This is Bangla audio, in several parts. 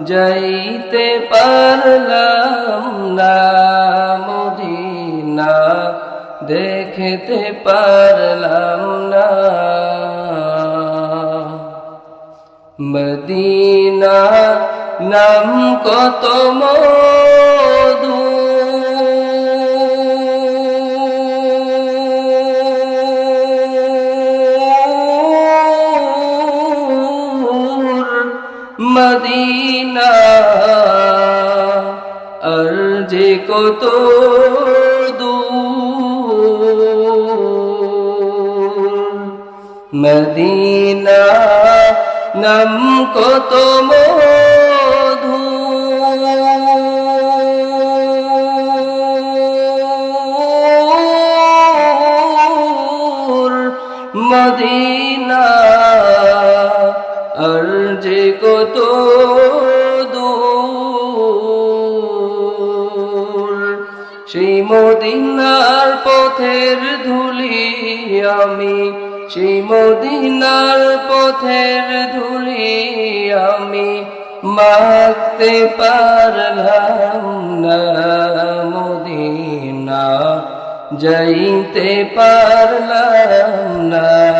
যাইতে পারলাম না মদিনা দেখতে পারলাম না। মদিনা নাম কত মধু মদিনা। আর যে কত মদিনা নাম কত মধু মদিনা কত দূর? পথের ধুলি আমি, সেই মদিনার পথের ধুলি আমি মাখতে পারলাম না। মদিনা যাইতে পারলাম না।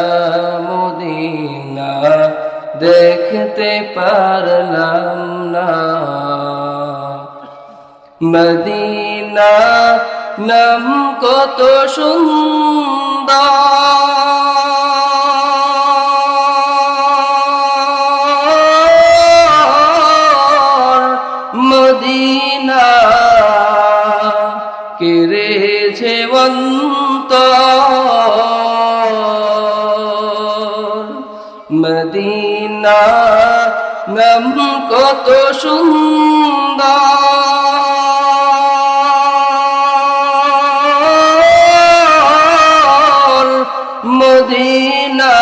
দেখতে পারলাম না। মদিনা নাম কত সুন্দর। মদিনা কেড়েছে অন্তর। মদিনা নাম কত সুন্দর। মদিনা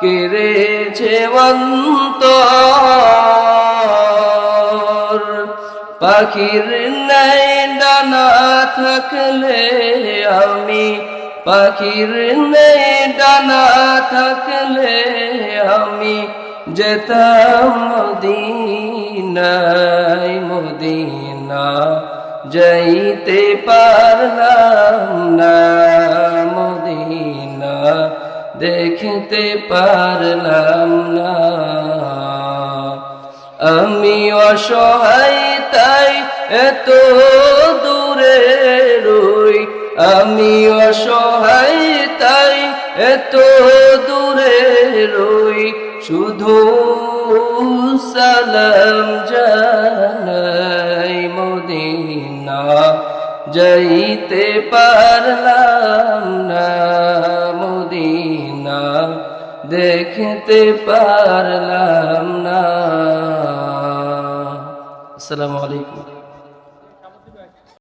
কেড়েছে অন্তর। পাখির নাই ডানা থাকলে আমি পাখির নেই ডানা থাকলে আমি যেতাম মদিনায়, মদিনা যাইতে পারলাম না, মদিনা দেখতে পারলাম না। আমি অসহায়, তাই এত দূরে রই, আমি অসহায় এত দূরে রই শুধু সালাম জানাই মদিনা। যাইতে পারলাম না মদিনা, দেখতে পারলাম না। আসসালামু আলাইকুম।